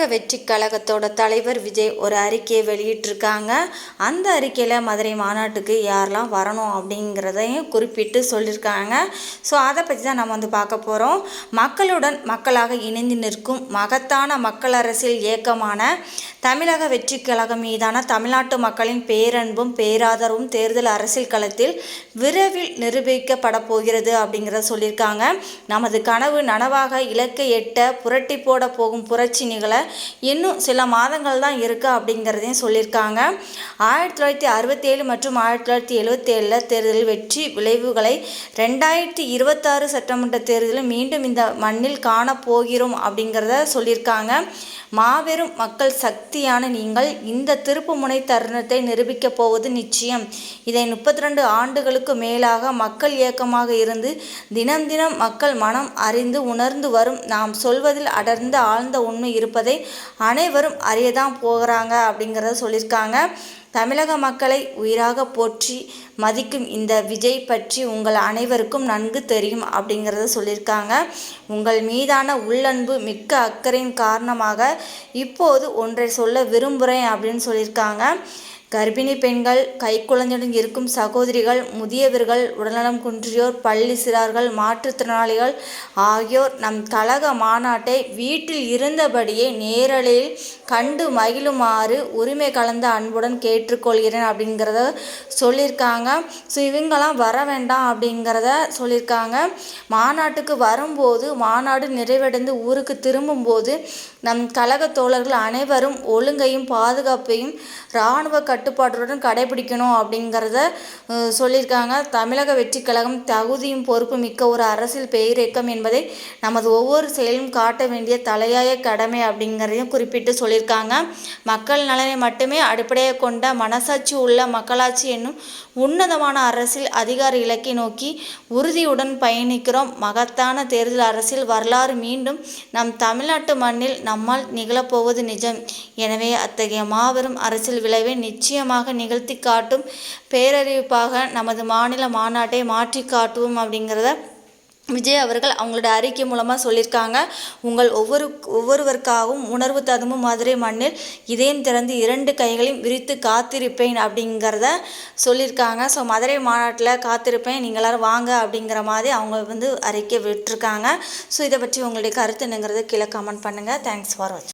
தமிழக வெற்றி கழகத்தோட தலைவர் விஜய் ஒரு அறிக்கையை வெளியிட்டிருக்காங்க. அந்த அறிக்கையில் மதுரை மாநாட்டுக்கு யாரெல்லாம் வரணும் அப்படிங்கிறதையும் குறிப்பிட்டு சொல்லியிருக்காங்க. ஸோ அதை பற்றி தான் நம்ம வந்து பார்க்க போகிறோம் மக்களுடன் மக்களாக இணைந்து நிற்கும் மகத்தான மக்கள் அரசியல் இயக்கமான தமிழக வெற்றி கழகம் மீதான தமிழ்நாட்டு மக்களின் பேரன்பும் பேராதரவும் தேர்தல் அரசியல் களத்தில் விரைவில் நிரூபிக்கப்பட போகிறது அப்படிங்கிறத சொல்லியிருக்காங்க. நமது கனவு நனவாக இலக்கை எட்ட புரட்டி போட போகும் புரட்சி நிகழ இன்னும் சில மாதங்கள் தான் இருக்குது அப்படிங்கிறதையும் சொல்லியிருக்காங்க. ஆயிரத்தி தொள்ளாயிரத்தி அறுபத்தேழு மற்றும் ஆயிரத்தி தொள்ளாயிரத்தி எழுபத்தேழில் தேர்தலில் வெற்றி விளைவுகளை ரெண்டாயிரத்தி இருபத்தாறு சட்டமன்ற தேர்தலில் மீண்டும் இந்த மண்ணில் காணப்போகிறோம் அப்படிங்கிறத சொல்லியிருக்காங்க. மாபெரும் மக்கள் சக்தியான நீங்கள் இந்த திருப்புமுனை தருணத்தை நிரூபிக்கப் போவது நிச்சயம். இதை முப்பத்தி ரெண்டு ஆண்டுகளுக்கு மேலாக மக்கள் இயக்கமாக இருந்து தினம் தினம் மக்கள் மனம் அறிந்து உணர்ந்து வரும். நாம் சொல்வதில் அடர்ந்த ஆழ்ந்த உண்மை இருப்பதை அனைவரும் அறியதான் போகிறாங்க அப்படிங்கிறத சொல்லியிருக்காங்க. தமிழக மக்களை உயிராக போற்றி மதிக்கும் இந்த விஜய் பற்றி உங்கள் அனைவருக்கும் நன்கு தெரியும் அப்படிங்கிறத சொல்லியிருக்காங்க. உங்கள் மீதான உள்ளன்பு மிக்க அக்கறையின் காரணமாக இப்போது ஒன்றை சொல்ல விரும்புகிறேன் அப்படின்னு சொல்லியிருக்காங்க. கர்ப்பிணி பெண்கள் கைக்குழந்தையுடன் இருக்கும் சகோதரிகள் முதியவர்கள் உடல்நலம் குன்றியோர் பள்ளி சிறார்கள் மாற்றுத்திறனாளிகள் ஆகியோர் நம் கழக மாநாட்டை வீட்டில் இருந்தபடியே நேரலையில் கண்டு மகிழுமாறு உரிமை கலந்த அன்புடன் கேட்டுக்கொள்கிறேன் அப்படிங்கிறத சொல்லியிருக்காங்க. ஸோ இவங்கெல்லாம் வர வேண்டாம் அப்படிங்கிறத சொல்லியிருக்காங்க. மாநாட்டுக்கு வரும்போது மாநாடு நிறைவடைந்து ஊருக்கு திரும்பும்போது நம் கழக தோழர்கள் அனைவரும் ஒழுங்கையும் பாதுகாப்பையும் இராணுவ கட்டுப்பாட்டுடன் கடைபிடிக்கணும் அப்படிங்கிறத சொல்லியிருக்காங்க. தமிழக வெற்றி கழகம் தகுதியும் பொறுப்பு மிக்க ஒரு அரசியல் பெயரேக்கம் என்பதை நமது ஒவ்வொரு செயலும் காட்ட வேண்டிய தலையாய கடமை அப்படிங்கிறதையும் குறிப்பிட்டு சொல்லியிருக்காங்க. மக்கள் நலனை மட்டுமே அடிப்படையாக கொண்ட மனசாட்சி உள்ள மக்களாட்சி என்னும் உன்னதமான அரசியல் அதிகார இலக்கை நோக்கி உறுதியுடன் பயணிக்கிறோம். மகத்தான தேர்தல் அரசியல் வரலாறு மீண்டும் நம் தமிழ்நாட்டு மண்ணில் நம்மால் நிகழப்போவது நிஜம். எனவே அத்தகைய மாபெரும் அரசியல் விளைவை நிச்சயம். நிச்சயமாக நிகழ்த்தி காட்டும் பேரறிவிப்பாக நமது மாநில மாநாட்டை மாற்றி காட்டுவோம் அப்படிங்கிறத விஜய் அவர்கள் அவங்களோட அறிக்கை மூலமாக சொல்லியிருக்காங்க. உங்கள் ஒவ்வொரு ஒவ்வொருவருக்காகவும் உணர்வு ததும்பும் மதுரை மண்ணில் இதயம் திறந்து இரண்டு கைகளையும் விரித்து காத்திருப்பேன் அப்படிங்கிறத சொல்லியிருக்காங்க. ஸோ மதுரை மாநாட்டில் காத்திருப்பேன் நீங்கள் எல்லாரும் வாங்க அப்படிங்கிற மாதிரி அவங்க வந்து அறிக்கை விட்டுருக்காங்க. ஸோ இதை பற்றி உங்களுடைய கருத்து என்னங்கிறத கீழே கமெண்ட் பண்ணுங்கள் தேங்க்ஸ் ஃபார் வாட்சிங்